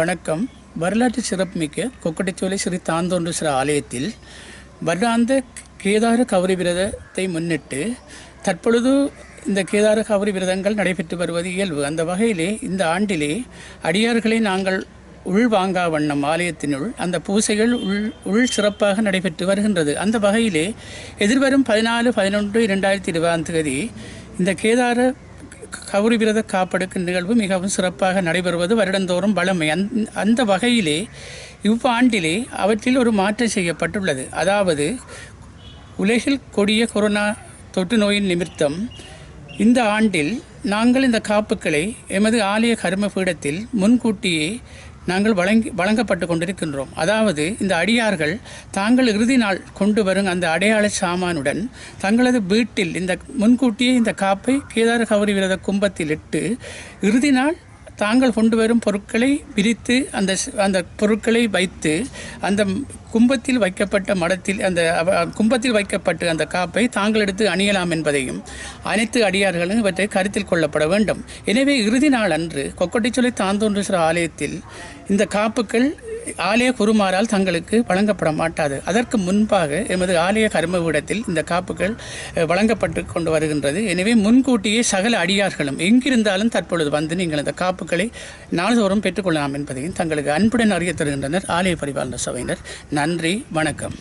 வணக்கம். வரலாற்று சிறப்புமிக்க கொக்கட்டிச்சோலை ஸ்ரீ தாந்தோன்றீஸ்வரர் ஆலயத்தில் வருடாந்த கேதார கௌரி விரதத்தை முன்னிட்டு தற்பொழுது இந்த கேதார கௌரி விரதங்கள் நடைபெற்று வருவது இயல்பு. அந்த வகையிலே இந்த ஆண்டிலே அடியார்களை நாங்கள் உள்வாங்கா வண்ணம் ஆலயத்தினுள் அந்த பூசைகள் உள் உள் சிறப்பாக நடைபெற்று வருகின்றது. அந்த வகையிலே எதிர்வரும் பதினாலு பதினொன்று இரண்டாயிரத்தி இருபதாம் தேதி இந்த கேதார கௌரி விரத காப்பெடுக்கும் நிகழ்வு மிகவும் சிறப்பாக நடைபெறுவது வருடந்தோறும் வளமை. அந் அந்த வகையிலே இவ்வாண்டிலே அவற்றில் ஒரு மாற்றம் செய்யப்பட்டுள்ளது. அதாவது உலகில் கொடிய கொரோனா தொற்று நோயின் நிமித்தம் இந்த ஆண்டில் நாங்கள் இந்த காப்புக்களை எமது ஆலய கர்ம பீடத்தில் முன்கூட்டியே நாங்கள் வழங்கி வழங்கப்பட்டு கொண்டிருக்கின்றோம். அதாவது இந்த அடியார்கள் தாங்கள் இறுதி நாள் கொண்டு வரும் அந்த அடையாள சாமானுடன் தங்களது வீட்டில் இந்த முன்கூட்டியே இந்த காப்பை கேதார கௌரி விரத கும்பத்தில் இட்டு இறுதி நாள் தாங்கள் கொண்டு வரும் பொருட்களை பிரித்து அந்த அந்த பொருட்களை வைத்து அந்த கும்பத்தில் வைக்கப்பட்ட மடத்தில் அந்த கும்பத்தில் வைக்கப்பட்ட அந்த காப்பை தாங்கள் எடுத்து அணியலாம் என்பதையும் அனைத்து அடியார்களும் இவற்றை கருத்தில் கொள்ளப்பட வேண்டும். எனவே இறுதி நாள் அன்று கொக்கட்டிச்சொலை தாந்தோன்றீஸ்வரர் ஆலயத்தில் இந்த காப்புக்கள் ஆலய குருமாரால் தங்களுக்கு வழங்கப்பட மாட்டாது. அதற்கு முன்பாக எமது ஆலய கர்மபீடத்தில் இந்த காப்புகள் வழங்கப்பட்டு கொண்டு வருகின்றது. எனவே முன்கூட்டியே சகல அடியார்களும் எங்கிருந்தாலும் தற்பொழுது வந்து நீங்கள் இந்த காப்புகளை நாள்தோறும் பெற்றுக்கொள்ளலாம் என்பதையும் தங்களுக்கு அன்புடன் அறிய தருகின்றனர் ஆலய பரிபாலன சபையினர். நன்றி வணக்கம்.